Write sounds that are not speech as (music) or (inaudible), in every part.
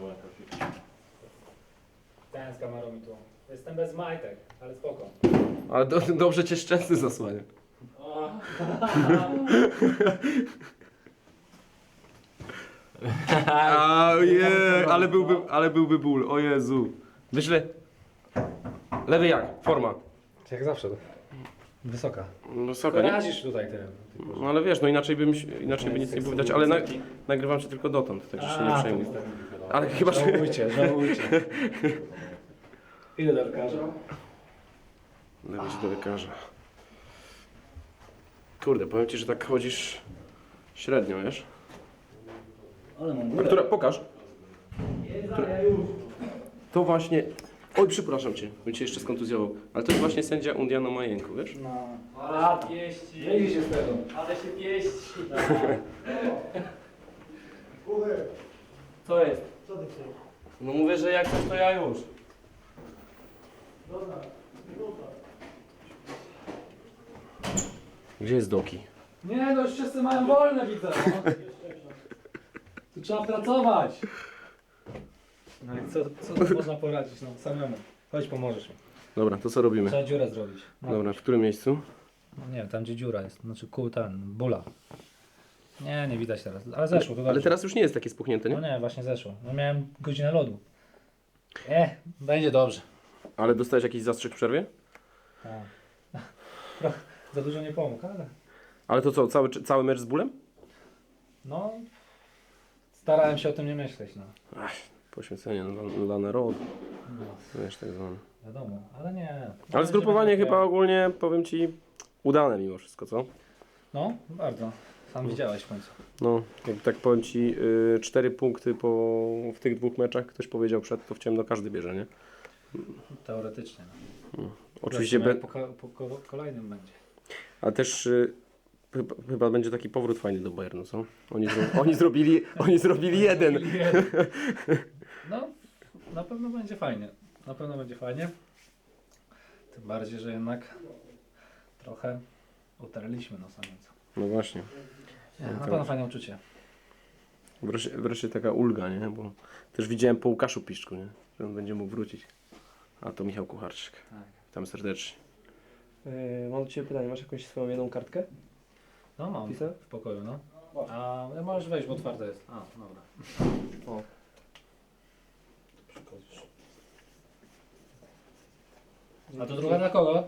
na profil. Ten z kamerą mi tu. Jestem bez majtek, ale spoko. Ale do, dobrze cię szczęsny zasłania. Ojej, ale byłby, ale byłby ból, o Jezu. Wyślę. Lewy jak? Forma. Jak zawsze. Wysoka. No soka, nie? Razisz tutaj tyle. No ale wiesz, no inaczej bym, inaczej by nic nie było widać, ale na, nagrywam cię tylko dotąd, także się nie przejmuj. Ale chyba, że... Żałujcie, żałujcie. Ile do lekarza? Lewy się do lekarza. Kurde, powiem ci, że tak chodzisz średnio, wiesz? Ale mam Artura, pokaż. Która- To właśnie... Oj, przepraszam cię, bym cię jeszcze skontuzjował. Ale to jest właśnie sędzia Undiano Majenku, wiesz? No. A, pieści. Wyjdzie się z tego. Ale się pieści. (laughs) Co jest? No mówię, że jak coś to ja już. Gdzie jest Doki? Nie, no już wszyscy mają wolne, widzę. (laughs) No. Tu trzeba pracować. No i co, co tu można poradzić, no samemu. Chodź, pomożesz mi. Dobra, to co robimy? Trzeba dziurę zrobić. No. Dobra, w którym miejscu? No nie wiem, tam gdzie dziura jest, znaczy kół ten, bula. Nie, nie widać teraz, ale zeszło, to Ale dobrze. teraz już nie jest takie spuchnięte, No nie? nie, właśnie zeszło. No miałem godzinę lodu. E, będzie dobrze. Ale dostałeś jakiś zastrzyk w przerwie? A. Trochę (laughs) za dużo nie pomógł, ale Ale to co, cały, cały mecz z bólem? no starałem się o tym nie myśleć, no. Poświęcenie dla, narodu, no wiesz, tak zwane. wiadomo, ale nie. Ale zgrupowanie chyba ogólnie, powiem ci, udane mimo wszystko, co? No, bardzo. Sam widziałeś w końcu. No, jak tak powiem ci, y, cztery punkty po, w tych dwóch meczach, ktoś powiedział przed, to w ciemno każdy bierze, nie? Teoretycznie. No. Oczywiście, Zobaczymy, be, jak po, ko- po kolejnym będzie. ale też y, chyba, chyba będzie taki powrót fajny do Bayernu, co? Oni, zro, oni, zrobili, oni zrobili jeden. (laughs) No, na pewno będzie fajnie. Na pewno będzie fajnie. Tym bardziej, że jednak trochę utarliśmy na samym. No właśnie. Nie, na pewno fajne uczucie. Wreszcie, wreszcie taka ulga, nie? Bo też widziałem po Łukaszu Piszczku, nie? Że on będzie mógł wrócić. A to Michał Kucharczyk. Tak. Witam serdecznie. Yy, mam do Ciebie pytanie, masz jakąś swoją jedną kartkę? No mam. Pisał? W pokoju, no. A ja możesz wejść, bo otwarte jest. A, dobra. O. A to druga dla kogo?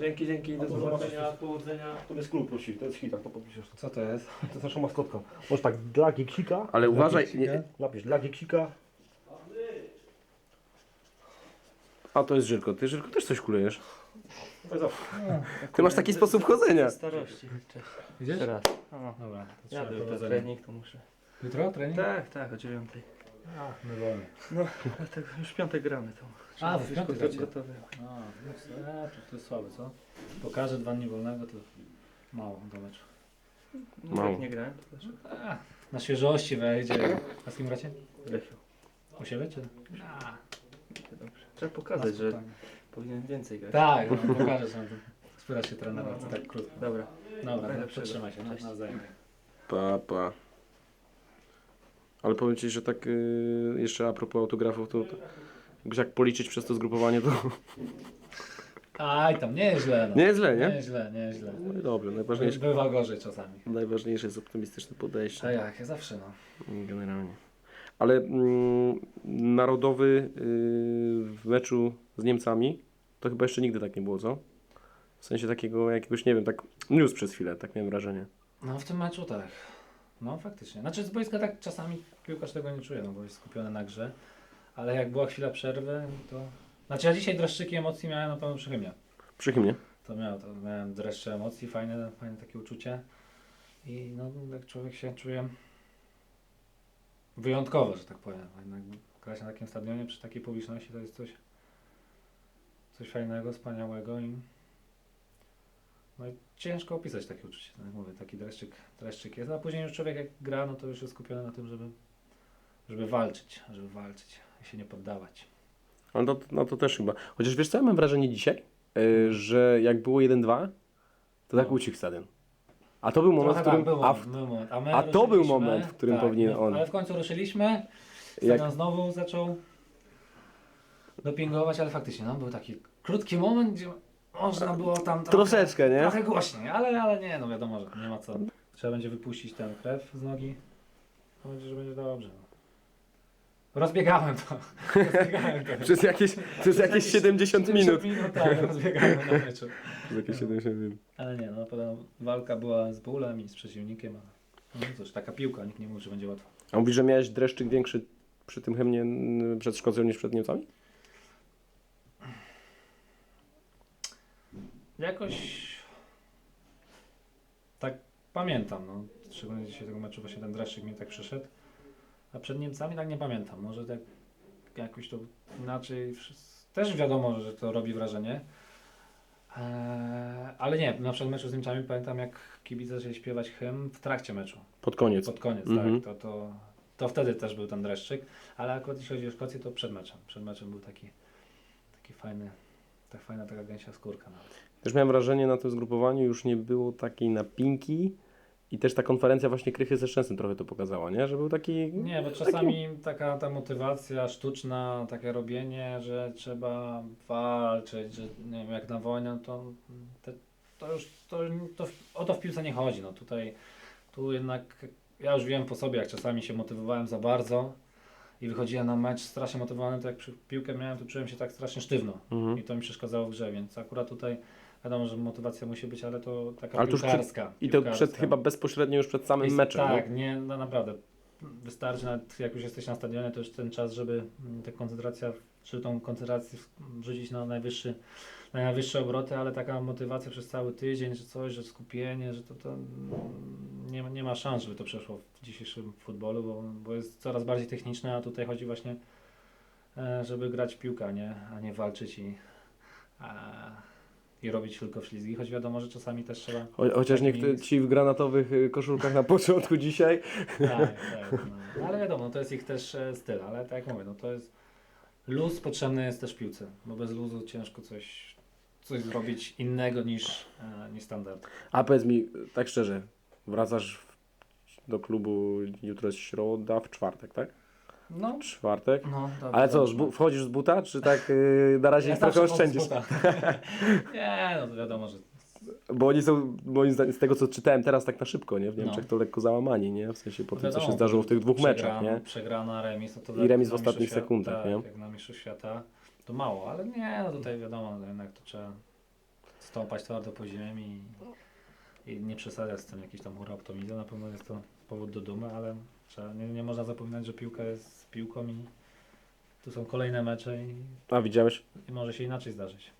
Dzięki, dzięki, do zobaczenia, powodzenia. To jest klub prosi, to jest hita, to podpiszesz. Co to jest? To jest nasza maskotka. Może tak, dla Giksika. Ale uważaj, nie, Napisz dla Giksika. a to jest Żylko. Ty Żylko też coś kulejesz. To jest zawsze. Ty masz taki sposób chodzenia. Starości, cześć. Widzisz? Jeszcze raz. O, Dobra. to ja trzeba był powodzenia. trening, to muszę. Jutro trening? Tak, tak, o dziewiątej. A, my wolny. No, dlatego już w piątek gramy to. A, w piątek gracie. gotowy. A, no, e, to, to jest słabe, co? Pokażę dwa dni wolnego, to mało do meczu. No, Mało. jak nie grałem, to też. A, na świeżości wejdzie. A z kim gracie? Lechio. U siebie czy? A, Dobrze. Trzeba pokazać, że spokojnie. powinien więcej grać. Tak, no, pokażę sobie. Spytać się trenera, co tak krótko. Dobra. Dobra, no, Najlepszego. przytrzymaj się, no, Cześć. nawzajem. Pa, pa. Ale powiem Ci, że tak y, jeszcze a propos autografów, to, to jakoś jak policzyć przez to zgrupowanie, to Aj, tam nie jest źle, no. nie jest źle, Nie nie? jest źle, nie jest źle. No i dobrze, najważniejsze, Bywa gorzej czasami. najważniejsze jest optymistyczne A podejście. jak, jak zawsze, no. Generalnie. Ale mm, narodowy y, w meczu z Niemcami to chyba jeszcze nigdy tak nie było, co? W sensie takiego jakiegoś, nie wiem, tak news przez chwilę, tak miałem wrażenie. No w tym meczu tak. No faktycznie. Znaczy z boiska tak czasami piłkarz tego nie czuje, no bo jest skupiony na grze. Ale jak była chwila przerwy, to... Znaczy ja dzisiaj dreszczyki emocji miałem na pewno przy Chymie. Przychylnie. To miałem, to miałem dreszcze emocji, fajne, fajne takie uczucie. I no jak człowiek się czuje wyjątkowo, że tak powiem. Jednak grać na takim stadionie przy takiej publiczności to jest coś coś fajnego, wspaniałego i no i ciężko opisać takie uczucie, tak jak mówię, taki dreszczyk, dreszczyk jest, a później już człowiek jak gra, no to już jest skupiony na tym, żeby, żeby walczyć, żeby walczyć i się nie poddawać. Ale to, no to też chyba. Chociaż wiesz co, ja mam wrażenie dzisiaj, y, że jak było 1-2, to tak No. ucichł stadion. A to był moment, w Trochę którym... tak, był, a w, moment. my a to był moment, w którym powinien my- on. Ale w końcu ruszyliśmy Jak, Stadion znowu zaczął dopingować, ale faktycznie no, był taki krótki moment, gdzie można było tam trochę, troszeczkę, nie? trochę głośniej, ale, ale nie, no wiadomo, że nie ma co. Trzeba będzie wypuścić ten krew z nogi. Mam nadzieję, że będzie dobrze. No. Rozbiegałem to. Rozbiegałem to. (laughs) Przez jakieś, przez jakieś 70 minut. minut tak, rozbiegałem na meczu. Przez jakieś 70 minut. Ale nie, no na pewno walka była z bólem i z przeciwnikiem, ale no cóż, taka piłka, nikt nie mówi, że będzie łatwo. A mówisz, że miałeś dreszczyk większy przy tym hymnie n- przed Szkocją niż przed Niemcami? Jakoś tak pamiętam, no. Szczególnie dzisiaj tego meczu właśnie ten dreszczyk mi tak przyszedł. A przed Niemcami tak nie pamiętam. Może tak jakoś to inaczej. Też wiadomo, że to robi wrażenie. Eee, ale nie, na przykład meczu z Niemcami pamiętam jak kibice zaczęli śpiewać hymn w trakcie meczu. Pod koniec. Pod koniec, Mhm. tak. To, to, to wtedy też był ten dreszczyk. Ale akurat jeśli chodzi o Szkocję, to przed meczem. Przed meczem był taki, taki fajny, tak fajna taka gęsia skórka nawet. Też miałem wrażenie na tym zgrupowaniu już nie było takiej napinki i też ta konferencja właśnie Krychy ze Szczęsnym trochę to pokazała, nie? Że był taki... Nie, bo czasami taka ta motywacja sztuczna, takie robienie, że trzeba walczyć, że nie wiem, jak na wojnę, to, te, to już to, to, o to w piłce nie chodzi. No tutaj tu jednak ja już wiem po sobie, jak czasami się motywowałem za bardzo i wychodziłem na mecz strasznie motywowany, to jak przy piłkę miałem, to czułem się tak strasznie sztywno Mhm. i to mi przeszkadzało w grze, więc akurat tutaj wiadomo, że motywacja musi być, ale to taka Ale tuż przed- piłkarska. I to piłkarska. przed, chyba bezpośrednio już przed samym Jest- meczem. Tak, nie? nie, no naprawdę. Wystarczy nawet jak już jesteś na stadionie, to już ten czas, żeby mm, tę koncentracja, czy tą koncentrację wrzucić na najwyższy, na najwyższe obroty, ale taka motywacja przez cały tydzień, że coś, że skupienie, że to, to mm, nie, ma- nie ma szans, żeby to przeszło w dzisiejszym futbolu, bo, bo jest coraz bardziej techniczne, a tutaj chodzi właśnie, e, żeby grać w piłkę, a nie, a nie walczyć i, a, i robić tylko ślizgi, choć wiadomo, że czasami też trzeba Cho- Chociaż niektórzy ci w granatowych y, koszulkach na początku (laughs) dzisiaj. Tak, tak. No. Ale wiadomo, no to jest ich też e, styl, ale tak jak mówię, no to jest luz potrzebny jest też piłce, bo bez luzu ciężko coś, coś zrobić innego niż, e, niż standard. A powiedz mi, tak szczerze, wracasz w- do klubu jutro jest środa, w czwartek, tak? No, Czwartek. no dobra. Ale co, bu- wchodzisz z buta, czy tak y, na razie Ja trochę oszczędzisz? (laughs) Nie, no to wiadomo, że Bo oni są, moim zdaniem, z tego co czytałem teraz tak na szybko, nie? W Niemczech No. to lekko załamani, nie? W sensie po tym, co się zdarzyło w tych dwóch meczach, nie? Przegrana, remis. No to I jak remis w ostatnich Świata- sekundach, tak, nie? jak na Mistrzostw Świata, to mało, ale nie, no tutaj wiadomo, no jednak to trzeba stąpać twardo po ziemi i, nie przesadzać z tym jakiś tam hura optymizmu. Na pewno jest to powód do dumy, ale trzeba, nie, nie można zapominać, że piłka jest piłką i tu są kolejne mecze i, A widziałeś? i może się inaczej zdarzyć.